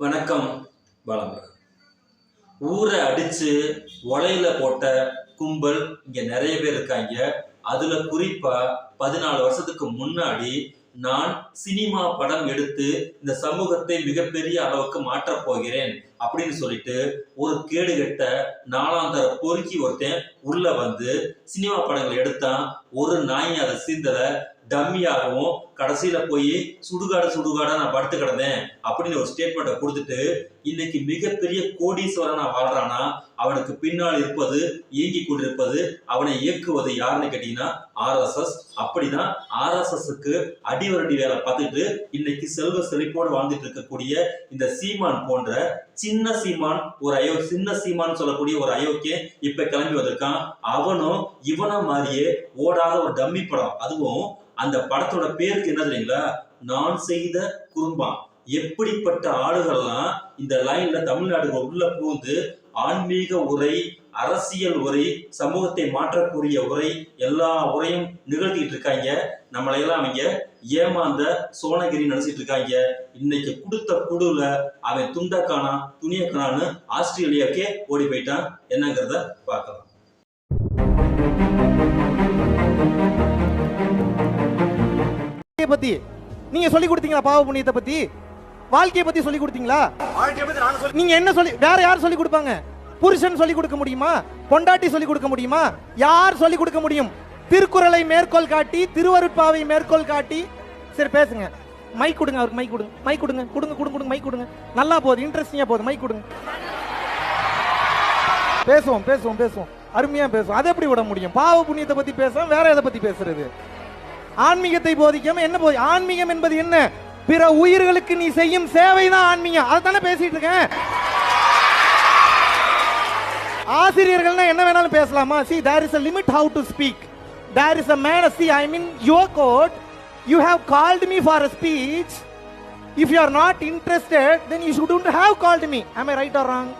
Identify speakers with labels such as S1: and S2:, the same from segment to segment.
S1: வணக்கம் வளமுருகன் ஊரை அடிச்சு ஒலையில் போட்ட கும்பல் இங்க நிறைய பேர் இருக்காங்க. அதுல குறிப்பா பதினாலு வருஷத்துக்கு முன்னாடி நான் சினிமா படம் எடுத்து இந்த சமூகத்தை மிகப்பெரிய அளவுக்கு மாற்றப் போகிறேன் அப்படின்னு சொல்லிட்டு ஒரு கேடுகட்ட நாலாம் தர பொறுக்கி ஒருத்தன் உள்ள வந்து சினிமா படங்கள் எடுத்தான். ஒரு நாய் அதை சீந்தல டம்மியாகவும் கடைசியில போய் சுடுகாடு சுடுகாடா நான் படுத்து கிடந்தேன் அப்படின்னு ஒரு ஸ்டேட்மெண்ட்டை கொடுத்துட்டு இன்னைக்கு மிகப்பெரிய கோடீஸ்வரனா வாழ்றானா அவனுக்கு பின்னால் இருப்பது இயங்கி கொண்டிருப்பது அவனை இயக்குவது யாருன்னு கேட்டீங்கன்னா ஆர்எஸ்எஸ் அப்படிதான் ஆர்எஸ்எஸ்க்கு அடிவரடி வேலை பார்த்துட்டு இன்னைக்கு செல்வ செழிப்போடு வாழ்ந்துட்டு இருக்கக்கூடிய இந்த சீமான் போன்ற சின்ன சீமான் ஒரு அயோ சின்ன சீமான் சொல்லக்கூடிய ஒரு அயோக்கியன் இப்ப கிளம்பி வந்திருக்கான். அவனும் இவனும் மாதிரியே ஓடாத ஒரு டம்மி படம். அதுவும் அந்த படத்தோட பேருக்கு என்ன தெரியுங்களா? நான் செய்த குறும்பான் எப்படிப்பட்ட ஆளுகள்லாம் இந்த லைன்ல தமிழ்நாடு உள்ள பூந்து ஆன்மீக உரை அரசியல் உரை சமூகத்தை மாற்றக்கூடிய உரை எல்லா உரையும் நிகழ்த்திட்டு இருக்காங்க. நம்மளையெல்லாம் அவங்க ஏமாந்த சோனகிரி நினைச்சிட்டு இருக்காங்க. இன்னைக்கு கொடுத்த குடுல அவன் துண்டக்கானா துணியக்கானான்னு ஆஸ்திரேலியாக்கே ஓடி போயிட்டான். என்னங்கிறத பார்க்கலாம்.
S2: வாழ்க்கையை பத்தி? நீங்க சொல்லி கொடுத்தீங்களா பாவ புண்ணியத்தை பத்தி? வாழ்க்கையை பத்தி சொல்லி கொடுத்தீங்களா? நீங்க என்ன சொல்லி வேற யார் சொல்லி கொடுப்பாங்க? புருஷன் சொல்லி கொடுக்க முடியுமா? பொண்டாட்டி சொல்லி கொடுக்க முடியுமா? யார் சொல்லி கொடுக்க முடியும்? திருக்குறளை மேற்கோள் காட்டி திருவருட்பாவை மேற்கோள் காட்டி. சரி பேசுங்க. மைக் கொடுங்க அவருக்கு மைக் கொடுங்க. மைக் கொடுங்க. கொடுங்க கொடுங்க கொடுங்க மைக் கொடுங்க. நல்லா போகுது இன்ட்ரெஸ்டிங்கா போகுது. மைக் கொடுங்க. பேசுவோம் பேசுவோம் பேசுவோம். அருமையா பேசுவோம். அதை எப்படி விட முடியும்? பாவ புண்ணியத்தை பத்தி பேசுவோம் வேற எதை பத்தி பேசுறது? ஆன்மீகத்தை போதிக்காம என்ன போதி ஆன்மீகம் என்பது என்ன பிற உயிர்களுக்கு நீ செய்யும் சேவை தான் ஆன்மீகம் அதை தானே பேசிட்டு இருக்கேன் ஆசிரியர்கள்னா என்ன வேணாலும் பேசலாமா see there is a limit how to speak there is a man see I mean your code you have called me for a speech if you are not interested then you should have called me am I right R wrong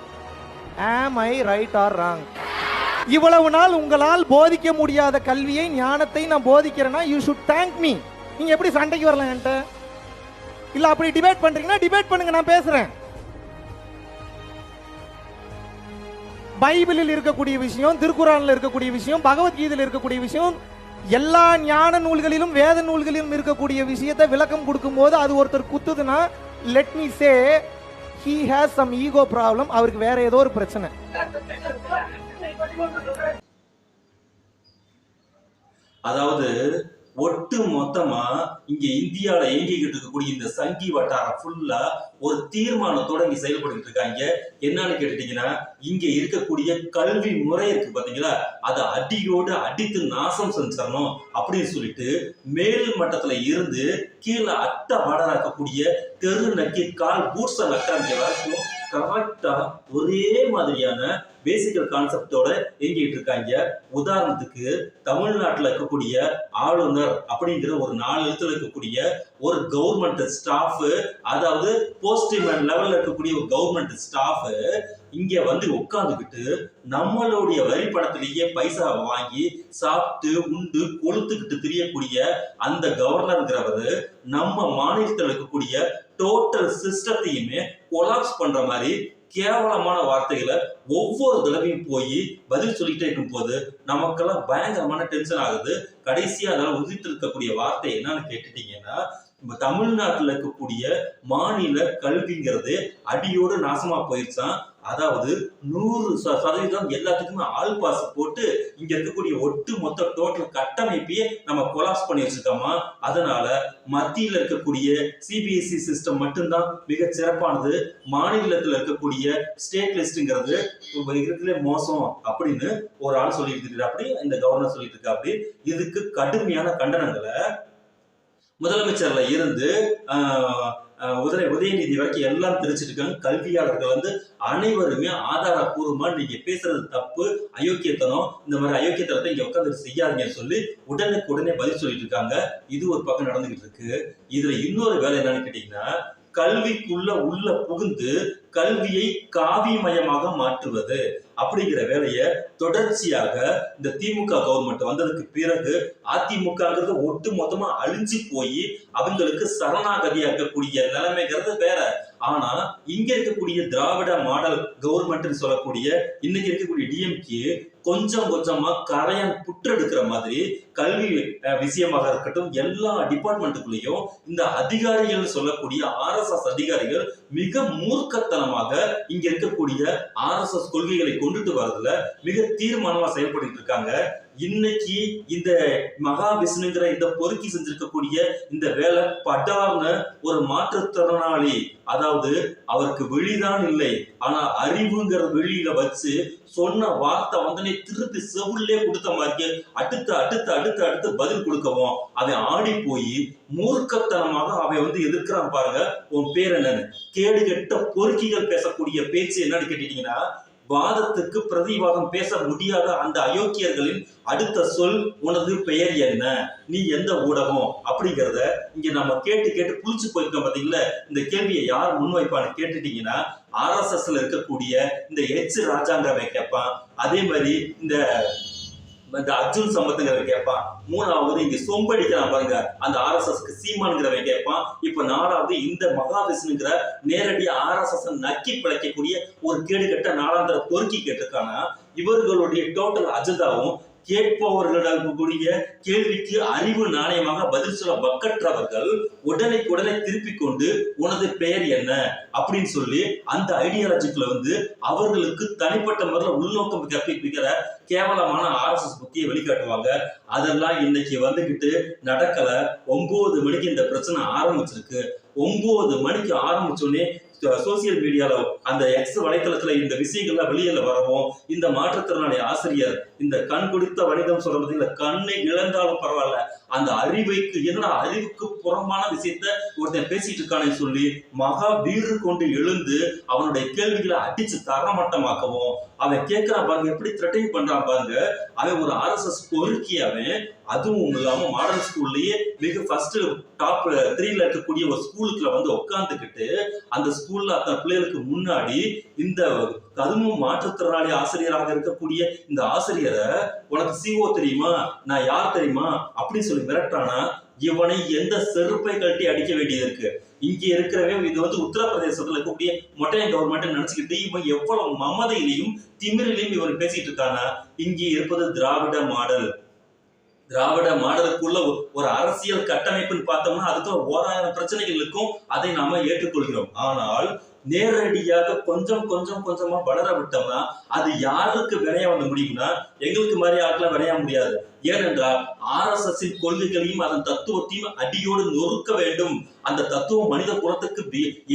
S2: ஆம் I right or wrong இவ்வளவு நாள் உங்களால் போதிக்க முடியாத கல்வியை ஞானத்தை நான் போதிக்கிறேன்னா யூ ஷுட் தேங்க் மீ நீங்க எப்படி சண்டைக்கு வரலாம் என்கிட்ட? இல்ல அப்படி டிபேட் பண்றீங்கன்னா டிபேட் பண்ணுங்க நான் பேசுறேன். பைபிளில் இருக்கக்கூடிய விஷயம் திருக்குறானில் இருக்கக்கூடிய விஷயம் பகவத்கீதையில் இருக்கக்கூடிய விஷயம் எல்லா ஞான நூல்களிலும் வேத நூல்களிலும் இருக்கக்கூடிய விஷயத்தை விளக்கம் கொடுக்கும்போது அது ஒருத்தர் குத்துதுன்னா let me say he has some ego problem அவருக்கு வேற ஏதோ ஒரு பிரச்சனை.
S1: அதாவது ஒட்டு மொத்தமா இங்க இந்தியால இயங்கிக்கிட்டு இருக்கக்கூடிய இந்த சங்கி வட்டாரம் ஃபுல்லா ஒரு தீர்மானத்தோட இங்க செயல்பட்டு இருக்காங்க. என்னன்னு கேட்டுட்டீங்கன்னா இங்க இருக்கக்கூடிய கல்வி முறை இருக்கு பாத்தீங்களா? அதை அடியோடு அடித்து நாசம் செஞ்சிடணும் அப்படின்னு சொல்லிட்டு மேல் மட்டத்துல இருந்து கீழே அட்டை பாடராக்கக்கூடிய தெரு நக்கி கால் பூட்ஸ நக்காங்க வரைக்கும் கரெக்டா ஒரே மாதிரியான பேசிக்கல் கான்செப்டோட இயங்கிட்டு இருக்காங்க. உதாரணத்துக்கு தமிழ்நாட்டுல இருக்கக்கூடிய ஆளுநர் அப்படிங்கிற ஒரு நாலு எழுத்துல இருக்கக்கூடிய ஒரு கவர்மெண்ட் ஸ்டாஃப் அதாவது போஸ்ட்மேன் லெவல்ல இருக்கக்கூடிய ஒரு கவர்மெண்ட் ஸ்டாஃப் இங்க வந்து உட்காந்துக்கிட்டு நம்மளுடைய வரி படத்திலேயே பைசாவை வாங்கி சாப்பிட்டு உண்டு கொளுத்துக்கிட்டு தெரியக்கூடிய அந்த கவர்னருங்கிறவர் நம்ம மாநிலத்தில் இருக்கக்கூடிய டோட்டல் சிஸ்டத்தையுமே கொலாப்ஸ் பண்ற மாதிரி கேவலமான வார்த்தைகளை ஒவ்வொரு தடவையும் போய் பதில் சொல்லிட்டே இருக்கும் போது நமக்கெல்லாம் பயங்கரமான டென்ஷன் ஆகுது. கடைசியா அதெல்லாம் உதித்து இருக்கக்கூடிய வார்த்தை என்னன்னு கேட்டுட்டீங்கன்னா நம்ம தமிழ்நாட்டில் இருக்கக்கூடிய மாநில கல்விங்கிறது அடியோடு நாசமா போயிருச்சான். அதாவது நூறு ச- சதவீதம் எல்லாத்துக்குமே ஆள் பாஸ் போட்டு இங்க இருக்கக்கூடிய ஒட்டு மொத்த டோட்டல் கட்டமைப்பையே நம்ம கொலாப்ஸ் பண்ணி வச்சிருக்கோமா? அதனால மத்தியில் இருக்கக்கூடிய சிபிஎஸ்சி சிஸ்டம் மட்டும்தான் மிக சிறப்பானது. மாநிலத்தில் இருக்கக்கூடிய ஸ்டேட் லிஸ்ட்ங்கிறது இருக்கிறதுலே மோசம் அப்படின்னு ஒரு ஆள் சொல்லிட்டு இருக்காரு அப்படி இந்த கவர்னர் சொல்லிட்டு இருக்கா அப்படி இதுக்கு கடுமையான கண்டனங்களை முதலமைச்சர்ல இருந்து உதய உதயநிதி வரைக்கும் எல்லாம் தெரிஞ்சிருக்காங்க இருக்காங்க. கல்வியாளர்கள் வந்து அனைவருமே ஆதாரபூர்வமா நீங்க பேசுறது தப்பு அயோக்கியத்தனம் இந்த மாதிரி அயோக்கியத்தனத்தை இங்க உட்காந்து செய்யாதீங்கன்னு சொல்லி உடனுக்கு உடனே பதில் சொல்லிட்டு இருக்காங்க. இது ஒரு பக்கம் நடந்துகிட்டு இருக்கு. இதுல இன்னொரு வேலை என்னன்னு கேட்டீங்கன்னா கல்விக்குள்ள உள்ள புகுந்து கல்வியை காவிமயமாக மாற்றுவது. அப்படிங்கிற வேலையை தொடர்ச்சியாக இந்த திமுக கவர்மெண்ட் வந்ததுக்கு பிறகு அதிமுகங்கிறது ஒட்டு மொத்தமா அழிஞ்சு போய் அவங்களுக்கு சரணாகதியா இருக்கக்கூடிய நிலைமைங்கிறது வேற. ஆனா இங்க இருக்கக்கூடிய திராவிட மாடல் கவர்மெண்ட்னு சொல்லக்கூடிய இன்னைக்கு இருக்கக்கூடிய டிஎம்கே கொஞ்சம் கொஞ்சமா புற்று புற்றெடுக்கிற மாதிரி கல்வி விஷயமாக இருக்கட்டும் எல்லா டிபார்ட்மெண்ட்டுக்குள்ளேயும் இந்த அதிகாரிகள் சொல்லக்கூடிய ஆர்எஸ்எஸ் அதிகாரிகள் மிக மூர்க்கத்தனமாக இங்க இருக்கக்கூடிய ஆர்எஸ்எஸ் கொள்கைகளை கொண்டுட்டு வரதுல மிக தீர்மானமா செயல்பட்டு இருக்காங்க. இன்னைக்கு இந்த மகா விஷ்ணுங்கிற இந்த பொறுக்கி செஞ்சிருக்கக்கூடிய இந்த வேலை படார்ன ஒரு மாற்றுத்திறனாளி அதாவது அவருக்கு விழிதான் இல்லை. ஆனா அறிவுங்கிற வெளியில வச்சு சொன்ன வார்த்தை வந்தனே திருப்பி செவுள்ளே கொடுத்த மாதிரி அடுத்து அடுத்து அடுத்து அடுத்து பதில் கொடுக்கவும். அவன் ஆடி போய் மூர்க்கத்தனமாக அவன் வந்து எதிர்க்கிறான் பாருங்க. உன் பேர் என்னன்னு? கேடு கெட்ட பொறுக்கிகள் பேசக்கூடிய பேச்சு என்னன்னு கேட்டீங்கன்னா வாதத்துக்கு பிரதிவாதம் பேச முடியாத அந்த அயோக்கியர்களின் அடுத்த சொல் உனது பெயர் என்ன? நீ எந்த ஊடகம்? அப்படிங்கிறத இங்க நம்ம கேட்டு கேட்டு புளிச்சு போயிருக்கோம் பாத்தீங்களா? இந்த கேள்வியை யார் முன்வைப்பான்னு கேட்டுட்டீங்கன்னா ஆர்எஸ்எஸ்ல இருக்கக்கூடிய இந்த எச் ராஜாங்கிறவன் கேட்பான் அதே மாதிரி இந்த இந்த அர்ஜுன் சம்பத்துங்கிறவன் கேட்பான். மூணாவது இங்க சொம்படிக்கிறான் பாருங்க. அந்த ஆர்எஸ்எஸ்க்கு சீமானுங்கிறவன் கேட்பான். இப்ப நாலாவது இந்த மகாவிஷ்ணுங்கிற நேரடி ஆர்எஸ்எஸ் நக்கி பிழைக்கக்கூடிய ஒரு கேடு கட்ட நாலாந்திர பொறுக்கி கேட்டிருக்கானா இவர்களுடைய டோட்டல் அஜெண்டாவும் கேட்பவர்களுடைய கேள்விக்கு அறிவு நாணயமாக பதில் சொல்ல வக்கற்றவர்கள் உடனே உடனே திருப்பிக் கொண்டு உனது பெயர் என்ன? அப்படின்னு சொல்லி அந்த ஐடியாலஜிக்குள்ள வந்து அவர்களுக்கு தனிப்பட்ட முறையில் உள்நோக்கம் கற்பிக்கிற கேவலமான ஆர்எஸ்எஸ் புத்தியை வெளிக்காட்டுவாங்க. அதெல்லாம் இன்னைக்கு வந்துகிட்டு நடக்கல. ஒன்பது மணிக்கு இந்த பிரச்சனை ஆரம்பிச்சிருக்கு. ஒன்பது மணிக்கு ஆரம்பிச்சோடனே சோசியல் மீடியால அந்த எக்ஸ் வலைத்தளத்துல இந்த விஷயங்கள்லாம் வெளியில வரவும் இந்த மாற்றுத்திறனாளி ஆசிரியர் இந்த கண் குடித்த வணிகம் சொல்ற பார்த்தீங்களா கண்ணை இழந்தாலும் பரவாயில்ல. அந்த அறிவைக்கு என்னடா அறிவுக்கு புறம்பான விஷயத்த ஒருத்தன் பேசிட்டு இருக்கானே சொல்லி மகா வீறு கொண்டு எழுந்து அவனுடைய கேள்விகளை அடிச்சு தரமட்டமாக்கவும் அவன் கேட்கிறா பாருங்க எப்படி த்ரெட்டிங் பண்றான் பாருங்க அவன் ஒரு ஆர்எஸ்எஸ் பொறுக்கி அவன் அதுவும் இல்லாம மாடர்ன் ஸ்கூல்லயே மிக ஃபர்ஸ்ட் டாப் த்ரீல இருக்கக்கூடிய ஒரு ஸ்கூலுக்குள்ள வந்து உட்காந்துக்கிட்டு அந்த ஸ்கூல்ல அத்தனை பிள்ளைகளுக்கு முன்னாடி இந்த அதுவும் மாற்றுத்திறனாளி ஆசிரியராக இருக்கக்கூடிய இந்த ஆசிரியரை உனக்கு சிஓ தெரியுமா? நான் யார் தெரியுமா? அப்படின்னு சொல்லி மிரட்டானா இவனை எந்த செருப்பை கட்டி அடிக்க வேண்டியது இருக்கு? இங்க இருக்கிறவன் இது வந்து உத்தரப்பிரதேசத்துல இருக்கக்கூடிய மொட்டையன் கவர்மெண்ட் நினைச்சுக்கிட்டு இவன் எவ்வளவு மமதையிலையும் திமிரிலையும் இவன் பேசிட்டு இருக்கானா இங்கே இருப்பது திராவிட மாடல். திராவிட மாடலுக்குள்ள ஒரு- ஒரு அரசியல் கட்டமைப்புன்னு பார்த்தோம்னா அதுக்கு ஓராயிரம் பிரச்சனைகள் இருக்கும். அதை நாம ஏற்றுக்கொள்கிறோம். ஆனால் நேரடியாக கொஞ்சம் கொஞ்சம் கொஞ்சமா வளர விட்டோம்னா அது யாருக்கு வினைய வந்து முடியும்னா எங்களுக்கு மாதிரி ஆட்களை வினைய முடியாது. ஏனென்றால் ஆர்எஸ்எஸ் கொள்கைகளையும் அதன் தத்துவத்தையும் அடியோடு நொறுக்க வேண்டும். அந்த தத்துவம் மனித குலத்துக்கு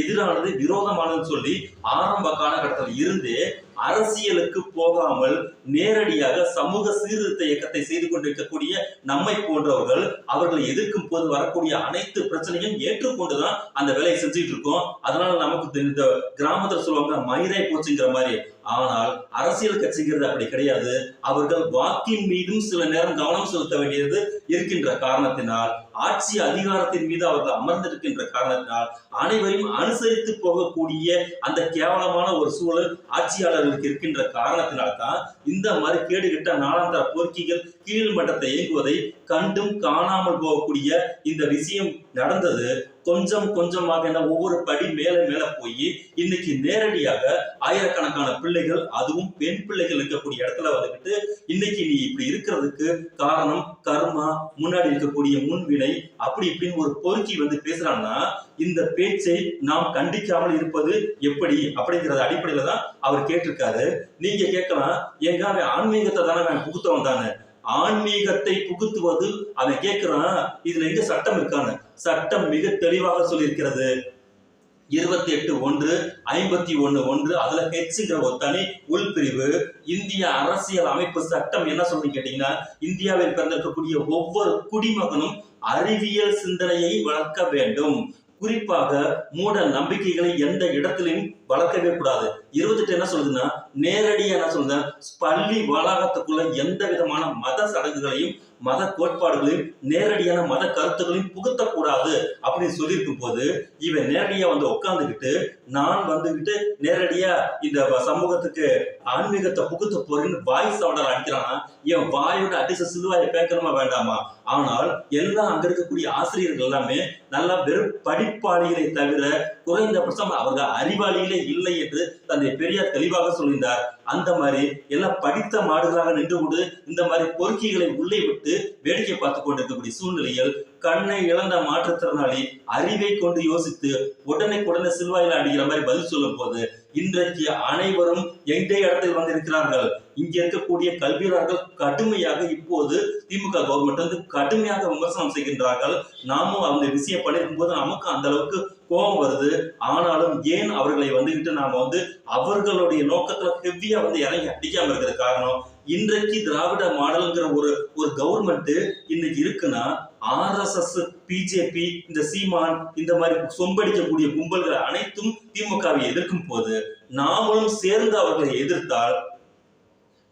S1: எதிரானது விரோதமானதுன்னு சொல்லி ஆரம்ப காலகட்டத்தில் இருந்தே அரசியலுக்கு போகாமல் நேரடியாக சமூக சீர்திருத்த இயக்கத்தை செய்து கொண்டிருக்கக்கூடிய நம்மை போன்றவர்கள் அவர்களை எதிர்க்கும் போது வரக்கூடிய அனைத்து பிரச்சனையும் ஏற்றுக்கொண்டுதான் அந்த வேலையை செஞ்சுட்டு இருக்கோம். அதனால நமக்கு இந்த கிராமத்துல சொல்லுவாங்க மயிரை போச்சுங்கிற மாதிரி. ஆனால் அரசியல் கட்சிங்கிறது அப்படி கிடையாது. அவர்கள் வாக்கின் மீதும் சில நேரம் கவனம் செலுத்த வேண்டியது இருக்கின்ற காரணத்தினால் ஆட்சி அதிகாரத்தின் மீது அவர்கள் அமர்ந்திருக்கின்ற காரணத்தினால் அனைவரையும் அனுசரித்து போகக்கூடிய அந்த கேவலமான ஒரு சூழல் ஆட்சியாளர்களுக்கு இருக்கின்ற காரணத்தினால்தான் இந்த மாதிரி கேடுகிட்ட நாளாந்தர போர்க்கிகள் கீழ் மட்டத்தை இயங்குவதை கண்டும் காணாமல் போகக்கூடிய இந்த விஷயம் நடந்தது. கொஞ்சம் கொஞ்சமாக என்ன ஒவ்வொரு படி மேல மேல போய் இன்னைக்கு நேரடியாக ஆயிரக்கணக்கான பிள்ளைகள் அதுவும் பெண் பிள்ளைகள் இருக்கக்கூடிய இடத்துல வந்துகிட்டு இன்னைக்கு நீ இப்படி இருக்கிறதுக்கு காரணம் கர்மா முன்னாடி இருக்கக்கூடிய முன்வினை அப்படி இப்படின்னு ஒரு பொறுக்கி வந்து பேசுறான்னா இந்த பேச்சை நாம் கண்டிக்காமல் இருப்பது எப்படி அப்படிங்கிறத அடிப்படையில தான் அவர் கேட்டிருக்காரு. நீங்க கேட்கலாம் எங்க அவன் ஆன்மீகத்தை தானே அவன் புகுத்தவன் தானே. ஆன்மீகத்தை புகுத்துவது அவன் கேட்கிறான் இதுல எங்க சட்டம் இருக்கான சட்டம் மிக தெளிவாக சொல்லியிருக்கிறது. இருபத்தி எட்டு ஒன்று ஐம்பத்தி ஒன்று ஒன்று அதுல ஹெச்ங்கிற ஒரு தனி உள்பிரிவு. இந்திய அரசியல் அமைப்பு சட்டம் என்ன சொல்லி கேட்டீங்கன்னா இந்தியாவில் பிறந்திருக்கக்கூடிய ஒவ்வொரு குடிமகனும் அறிவியல் சிந்தனையை வளர்க்க வேண்டும். குறிப்பாக மூட நம்பிக்கைகளை எந்த இடத்திலையும் வளர்க்கவே கூடாது. இருபத்தெட்டு என்ன சொல்லுதுன்னா நேரடியாக என்ன சொல்லுங்க பள்ளி வளாகத்துக்குள்ள எந்த விதமான மத சடங்குகளையும் மத கோட்பாடுகளையும் நேரடியான மத கருத்துக்களையும் புகுத்தக்கூடாது அப்படின்னு சொல்லியிருக்கும் போது இவன் நேரடியா வந்து உட்காந்துக்கிட்டு நான் வந்துகிட்டு நேரடியா இந்த வ- சமூகத்துக்கு ஆன்மீகத்தை புகுத்த போறேன்னு வாய் சவுடர் அடிக்கிறானா? என் வாயோட அடிச்ச சிலுவாயை பேக்கணுமா வேண்டாமா? ஆனால் எல்லாம் அங்க இருக்கக்கூடிய ஆசிரியர்கள் எல்லாமே நல்லா வெறும் படிப்பாளிகளை தவிர குறைந்தபட்சம் அவர்கள் அறிவாளிகளே இல்லை என்று தந்தை பெரியார் தெளிவாக சொல்கின்றார். அந்த மாதிரி எல்லாம் படித்த மாடுகளாக நின்று கொண்டு இந்த மாதிரி பொறுக்கிகளை உள்ளே விட்டு வேடிக்கை பார்த்து கொண்டிருக்கக்கூடிய சூழ்நிலையில் கண்ணை இழந்த மாற்றுத்திறனாளி அறிவை கொண்டு யோசித்து உடனே உடனே சில்வாயில அடிக்கிற மாதிரி பதில் சொல்லும் போது இன்றைக்கு அனைவரும் எங்கே இடத்தில் வந்து இருக்கிறார்கள் இங்கே இருக்கக்கூடிய கல்வியாளர்கள் கடுமையாக இப்போது திமுக கவர்மெண்ட் வந்து கடுமையாக விமர்சனம் செய்கின்றார்கள். நாமும் அந்த விஷயம் பண்ணிருக்கும் போது நமக்கு அந்த அளவுக்கு கோபம் வருது. ஆனாலும் ஏன் அவர்களை வந்துகிட்டு நாம வந்து அவர்களுடைய நோக்கத்துல ஹெவியா வந்து இறங்கி அடிக்காம இருக்கிறது காரணம்? இன்றைக்கு திராவிட மாடல்ங்கிற ஒரு ஒரு கவர்மெண்ட் இன்னைக்கு இருக்குன்னா ஆர்எஸ்எஸ் பிஜேபி இந்த சீமான் இந்த மாதிரி சொம்படிக்கக்கூடிய கும்பல்கள் அனைத்தும் திமுகவை எதிர்க்கும் போது நாமளும் சேர்ந்து அவர்களை எதிர்த்தால்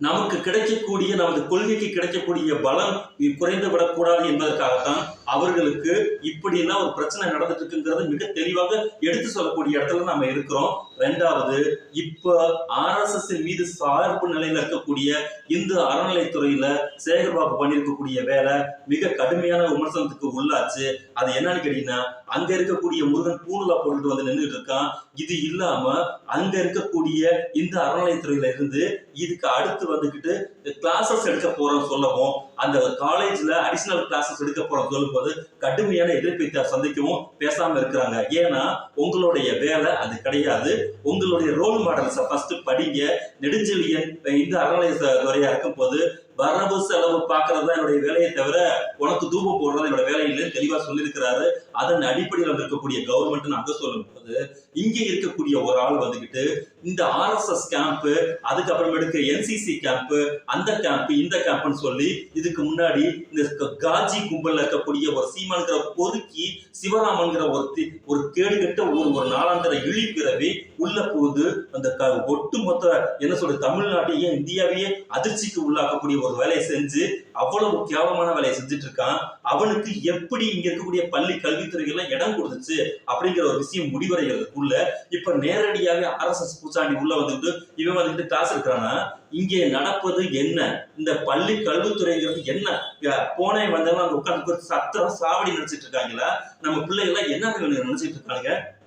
S1: நமக்கு கிடைக்கக்கூடிய நமது கொள்கைக்கு கிடைக்கக்கூடிய பலம் குறைந்து விடக்கூடாது என்பதற்காகத்தான் அவர்களுக்கு இப்படி எல்லாம் ஒரு பிரச்சனை நடந்துட்டு இருக்குங்கிறது மிக தெளிவாக எடுத்து சொல்லக்கூடிய இடத்துல நம்ம இருக்கிறோம். ரெண்டாவது இப்ப ஆர்எஸ்எஸ் மீது சார்பு நிலையில இருக்கக்கூடிய இந்து அறநிலைத்துறையில சேகர்பாபு பண்ணியிருக்கக்கூடிய வேலை மிக கடுமையான விமர்சனத்துக்கு உள்ளாச்சு. அது என்னன்னு கேட்டீங்கன்னா அங்க இருக்கக்கூடிய முருகன் பூணுலா போட்டுட்டு வந்து நின்றுட்டு இருக்கான். இது இல்லாம அங்க இருக்கக்கூடிய இந்த அறநிலைத்துறையில இருந்து இதுக்கு அடுத்து வந்துக்கிட்டு கிளாஸஸ் எடுக்க போறோம் சொல்லவும் அந்த காலேஜ்ல அடிஷனல் கிளாஸஸ் எடுக்க போறோம் சொல்லும் போது கடுமையான எதிர்ப்பை சந்திக்கவும் பேசாம இருக்கிறாங்க. ஏன்னா உங்களுடைய வேலை அது கிடையாது. உங்களுடைய ரோல் மாடல்ஸை ஃபர்ஸ்ட் படிங்க. நெடுஞ்செழியன் இந்த அறநிலையத்துறையா இருக்கும் போது வரவு செலவு பார்க்கறது தான் என்னுடைய வேலையை தவிர உனக்கு தூபம் போடுறது என்னோட வேலை இல்லைன்னு தெளிவா சொல்லியிருக்கிறாரு. அதன் அடிப்படையில் இருக்கக்கூடிய கவர்மெண்ட் அங்க சொல்லும் வந்து இங்க இருக்கக்கூடிய ஒரு ஆள் வந்துகிட்டு இந்த ஆர்எஸ்எஸ் கேம்ப் அதுக்கப்புறமேட்டுக்கு என்சிசி கேம்ப் அந்த கேம்ப் இந்த கேம்ப்னு சொல்லி இதுக்கு முன்னாடி இந்த காஜி கும்பல்ல இருக்கக்கூடிய ஒரு சீமான்கிற பொறுக்கி சிவராமன்கிற ஒரு ஒரு கேடுகட்ட ஒரு ஒரு நாளாந்திர இழிப்பிறவி உள்ள போது அந்த ஒட்டுமொத்த என்ன சொல்றது தமிழ்நாட்டையே இந்தியாவையே அதிர்ச்சிக்கு உள்ளாக்கக்கூடிய ஒரு வேலையை செஞ்சு அவ்வளவு கேவலமான வேலையை செஞ்சுட்டு இருக்கான் அவனுக்கு எப்படி இங்க இருக்கக்கூடிய பள்ளி கல்வித்துறைகள்லாம் இடம் கொடுத்துச்சு அப்படிங்கிற ஒரு விஷயம் முடிவடைகிறதுக்குள்ள இப்ப நேரடியாவே ஆர்எஸ்எஸ் பூச்சாண்டி உள்ள வந்துட்டு இவன் வந்துட்டு கிளாஸ் இருக்கிறான்னா இங்கே நடப்பது என்ன? இந்த பள்ளி கல்வித்துறைங்கிறது என்ன? போனே வந்தவங்க அங்க உட்காந்து சத்திரம் சாவடி நினைச்சிட்டு இருக்காங்களா? நம்ம பிள்ளைகள்லாம் என்ன நினைச்சிட்டு இருக்காங்க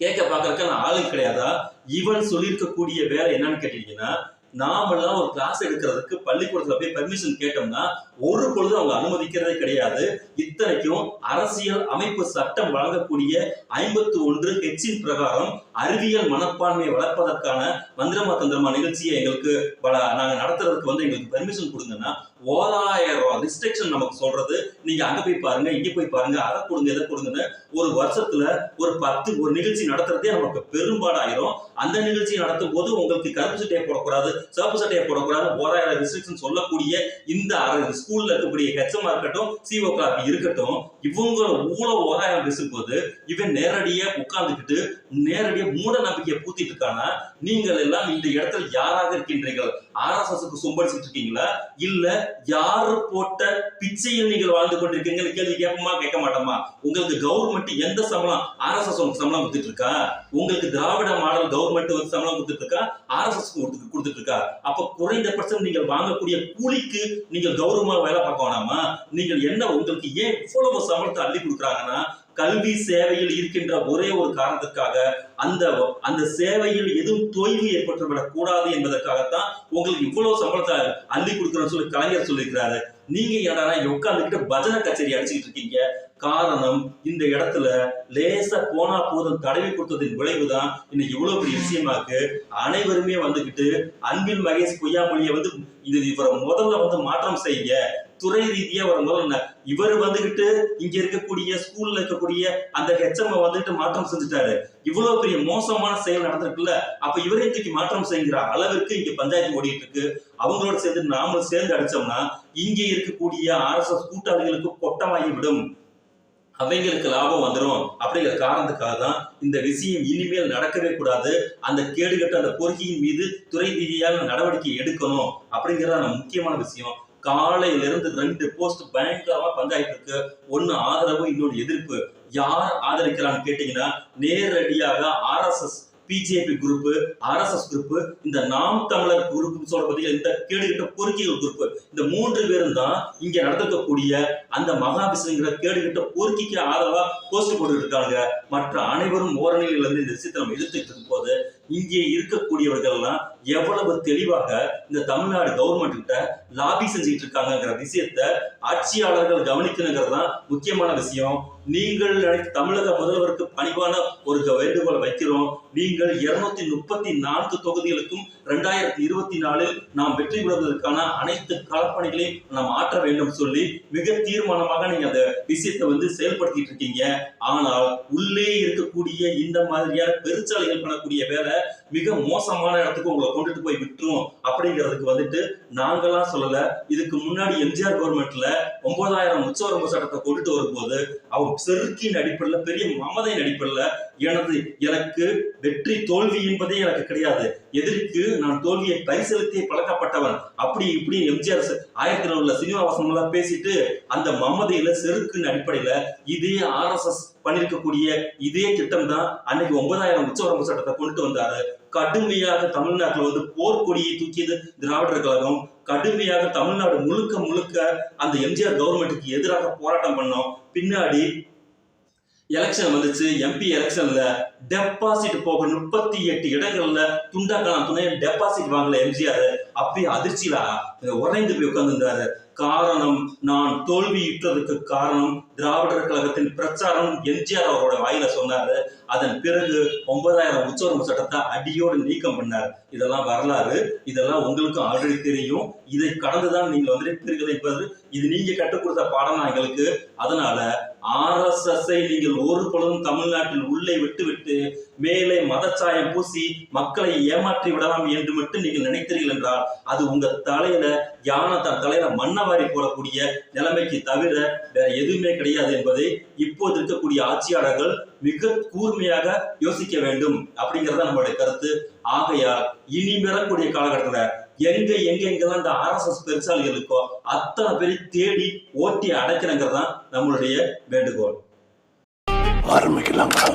S1: கேட்க பாக்குறதுக்கு ஆளு கிடையாதா? இவன் சொல்லியிருக்கக்கூடிய வேலை என்னன்னு கேட்டீங்கன்னா நாமெல்லாம் ஒரு கிளாஸ் எடுக்கிறதுக்கு பள்ளிக்கூடத்துல போய் பெர்மிஷன் கேட்டோம்னா ஒரு பொழுது அவங்க அனுமதிக்கிறதே கிடையாது. இத்தனைக்கும் அரசியல் அமைப்பு சட்டம் வழங்கக்கூடிய ஐம்பத்தி ஒன்று ஹெச்சின் பிரகாரம் அறிவியல் மனப்பான்மையை வளர்ப்பதற்கான மந்திரமா தந்திரமா நிகழ்ச்சியை எங்களுக்கு நாங்க நடத்துறதுக்கு வந்து எங்களுக்கு பெர்மிஷன் கொடுங்கன்னா ஓராயிரம் ரூபாய் ரிஸ்ட்ரிக்ஷன் நமக்கு சொல்றது நீங்க அங்க போய் பாருங்க இங்க போய் பாருங்க அதை கொடுங்க இதை கொடுங்கன்னு ஒரு வருஷத்துல ஒரு பத்து ஒரு நிகழ்ச்சி நடத்துறதே நமக்கு பெரும்பாடாயிரும் அந்த நிகழ்ச்சி நடத்தும் போது உங்களுக்கு கருப்பு சட்டையை போடக்கூடாது சிவப்பு சட்டையை போடக்கூடாது ஓராயிரம் ரிஸ்ட்ரிக்ஷன் சொல்லக்கூடிய இந்த அரை ஸ்கூல்ல இருக்கக்கூடிய ஹெச்எம்ஆ இருக்கட்டும் சிஓ கிளாக் இருக்கட்டும் இவங்க ஊழ ஓராயிரம் பேசும்போது இவன் நேரடியா உட்கார்ந்துக்கிட்டு நேரடியா மூட நம்பிக்கையை பூத்திட்டு இருக்கானா நீங்கள் எல்லாம் இந்த இடத்துல யாராக இருக்கின்றீர்கள்? ஆர்எஸ்எஸ்க்கு சொம்படிச்சிட்டு இருக்கீங்களா இல்ல யாரு போட்ட பிச்சையில் நீங்கள் வாழ்ந்து கொண்டிருக்கீங்கன்னு கேள்வி கேட்போமா கேட்க மாட்டோமா? உங்களுக்கு கவர்மெண்ட் எந்த சம்பளம் ஆர்எஸ்எஸ் உங்களுக்கு சம்பளம் கொடுத்துட்டு இருக்கா உங்களுக்கு திராவிட மாடல் கவர்மெண்ட் வந்து சம்பளம் கொடுத்துட்டு இருக்கா ஆர்எஸ்எஸ் கொடுத்து கொடுத்துட்டு இருக்கா அப்ப குறைந்தபட்சம் நீங்கள் வாங்கக்கூடிய கூலிக்கு நீங்கள் கௌரவமா வேலை பார்க்க வேணாமா? நீங்கள் என்ன உங்களுக்கு ஏன் இவ்வளவு சம்பளத்தை அள்ளி கொடுக்குறாங்கன்னா கல்வி சேவையில் இருக்கின்ற ஒரே ஒரு காரணத்துக்காக அந்த அந்த சேவையில் எதுவும் தொய்வு ஏற்பட்டுவிடக் கூடாது என்பதற்காகத்தான் உங்களுக்கு இவ்வளவு சம்பளத்தை அள்ளி கொடுக்குறோம்னு சொல்லி கலைஞர் சொல்லியிருக்கிறாரு. நீங்க என்னடா உட்காந்துக்கிட்டு பஜனை கச்சேரி அடிச்சுக்கிட்டு இருக்கீங்க? காரணம் இந்த இடத்துல லேசா போனா போதும் தடவி கொடுத்ததின் விளைவுதான் இன்னைக்கு இவ்வளவு பெரிய விஷயமா இருக்கு. அனைவருமே வந்துகிட்டு அன்பில் மகேஷ் பொய்யாமொழியை வந்து இது இவரை முதல்ல வந்து மாற்றம் செய்யுங்க. துறை ரீதியா வரும்போது இவர் வந்துகிட்டு இங்க இருக்கக்கூடிய ஸ்கூல்ல இருக்கக்கூடிய அந்த ஹெச்எம் வந்துட்டு மாற்றம் செஞ்சுட்டாரு. இவ்வளவு பெரிய மோசமான செயல் நடந்திருக்குல்ல அப்ப இவரே தூக்கி மாற்றம் செய்கிற அளவிற்கு இங்க பஞ்சாயத்து ஓடிட்டு இருக்கு அவங்களோட சேர்ந்து நாமளும் சேர்ந்து அடிச்சோம்னா இங்கே இருக்கக்கூடிய ஆர்எஸ்எஸ் கூட்டாளிகளுக்கு கொட்டமாகி விடும். அவங்களுக்கு லாபம் வந்துடும் அப்படிங்கிற காரணத்துக்காக தான் இந்த விஷயம் இனிமேல் நடக்கவே கூடாது. அந்த கேடுகட்ட அந்த பொறுக்கியின் மீது துறை ரீதியாக நடவடிக்கை எடுக்கணும். அப்படிங்கிறது முக்கியமான விஷயம். காலையில இருந்து ரெண்டு போஸ்ட் பயங்கரமா பஞ்சாயத்து இருக்கு. ஒன்னு ஆதரவு இன்னொன்னு எதிர்ப்பு. யார் ஆதரிக்கிறான்னு கேட்டீங்கன்னா நேரடியாக RSS BJP group RSS group இந்த நாம் தமிழர் குரூப் சொல்ற இந்த கேடுகிட்ட பொறுக்கிகள் குரூப் இந்த மூன்று பேரும் தான் இங்க நடந்துக்கக்கூடிய அந்த மகாவிஷ்ணுங்கிற கேடுகிட்ட பொறுக்கிக்கு ஆதரவா போஸ்ட் போட்டு இருக்காங்க மற்ற அனைவரும் ஓரணியில் இருந்து இந்த விஷயத்தை நம்ம எதிர்த்துட்டு இருக்கும் போது இங்கே இருக்கக்கூடியவர்கள் எல்லாம் எவ்வளவு தெளிவாக இந்த தமிழ்நாடு கவர்மெண்ட் கிட்ட லாபி செஞ்சுட்டு இருக்காங்கங்கிற விஷயத்த ஆட்சியாளர்கள் கவனிக்கணுங்கிறது தான் முக்கியமான விஷயம். நீங்கள் தமிழக முதல்வருக்கு பணிவான ஒரு வேண்டுகோளை வைக்கிறோம். நீங்கள் இருநூத்தி முப்பத்தி நான்கு தொகுதிகளுக்கும் ரெண்டாயிரத்தி இருபத்தி நாலில் நாம் வெற்றி பெறுவதற்கான அனைத்து களப்பணிகளையும் நாம் ஆற்ற வேண்டும் சொல்லி மிக தீர்மானமாக நீங்க அந்த விஷயத்தை வந்து செயல்படுத்திட்டு இருக்கீங்க. ஆனால் உள்ளே இருக்கக்கூடிய இந்த மாதிரியான பெருச்சாலைகள் பண்ணக்கூடிய வேலை மிக மோசமான இடத்துக்கு உங்களை கொண்டுட்டு போய் விட்டுரும் அப்படிங்கிறதுக்கு வந்துட்டு நாங்களாம் சொல்லல. இதுக்கு முன்னாடி எம்ஜிஆர் கவர்மெண்ட்ல ஒன்பதாயிரம் உச்சவரம்பு சட்டத்தை கொண்டுட்டு வரும்போது அவன் செருக்கின் அடிப்படையில் பெரிய மமதையின் அடிப்படையில் எனது எனக்கு வெற்றி தோல்வி என்பதே எனக்கு கிடையாது. எதிர்க்கு நான் தோல்வியை பரிசெலுத்தி பழக்கப்பட்டவன். அப்படி இப்படி எம்ஜிஆர் ஆயிரத்தி நூறுல சினிமா எல்லாம் பேசிட்டு அந்த மமதையில செருக்கின் அடிப்படையில இதே ஆர்எஸ்எஸ் பண்ணிருக்கக்கூடிய இதே திட்டம் தான் அன்னைக்கு ஒன்பதாயிரம் உச்சவரம்பு சட்டத்தை கொண்டு வந்தாரு. கடுமையாக தமிழ்நாட்டில் வந்து போர்க்கொடியை தூக்கியது திராவிடர் கழகம். கடுமையாக தமிழ்நாடு முழுக்க முழுக்க அந்த எம்ஜிஆர் கவர்மெண்ட்டுக்கு எதிராக போராட்டம் பண்ணோம். பின்னாடி எலெக்ஷன் வந்துச்சு. எம்பி எலெக்ஷன்ல டெபாசிட் போக முப்பத்தி எட்டு இடங்கள்ல துண்டாக்கலாம் துணை டெபாசிட் வாங்கல எம்ஜிஆர் அப்படியே அதிர்ச்சியில உறைந்து போய் உட்காந்துருந்தாரு காரணம் நான் தோல்வியுற்றதுக்கு காரணம் திராவிடர் கழகத்தின் பிரச்சாரம் எம்ஜிஆர் அவரோட வாயில சொன்னாரு. அதன் பிறகு ஒன்பதாயிரம் உச்சவரம்பு சட்டத்தை அடியோடு நீக்கம் பண்ணார். இதெல்லாம் வரலாறு. இதெல்லாம் உங்களுக்கும் ஆல்ரெடி தெரியும். இதை கடந்துதான் நீங்கள் வந்து என்பது இது நீங்க கற்றுக் கொடுத்த பாடம் தான் எங்களுக்கு? அதனால ஆர்எஸ்எஸ்ஐ நீங்கள் ஒரு பொழுதும் தமிழ்நாட்டில் உள்ளே விட்டுவிட்டு மேலே மதச்சாயம் பூசி மக்களை ஏமாற்றி விடலாம் என்று மட்டும் நீங்கள் நினைத்தீர்கள் என்றால் அது உங்க தலையில யானை தன் தலையில மண்ணவாரி போடக்கூடிய நிலைமைக்கு தவிர வேற எதுவுமே கிடையாது என்பதை இப்போது இருக்கக்கூடிய ஆட்சியாளர்கள் மிக கூர்மையாக யோசிக்க வேண்டும் அப்படிங்கிறத நம்மளுடைய கருத்து. ஆகையால் இனி பெறக்கூடிய காலகட்டத்தில் எங்க எங்க எங்கெல்லாம் இந்த ஆர்எஸ்எஸ் பெருசாலிகள் இருக்கோ அத்தனை பேரையும் தேடி ஓட்டி அடைக்கிறங்கிறது தான் நம்மளுடைய வேண்டுகோள்.
S3: ஆரம்பிக்கலாங்களா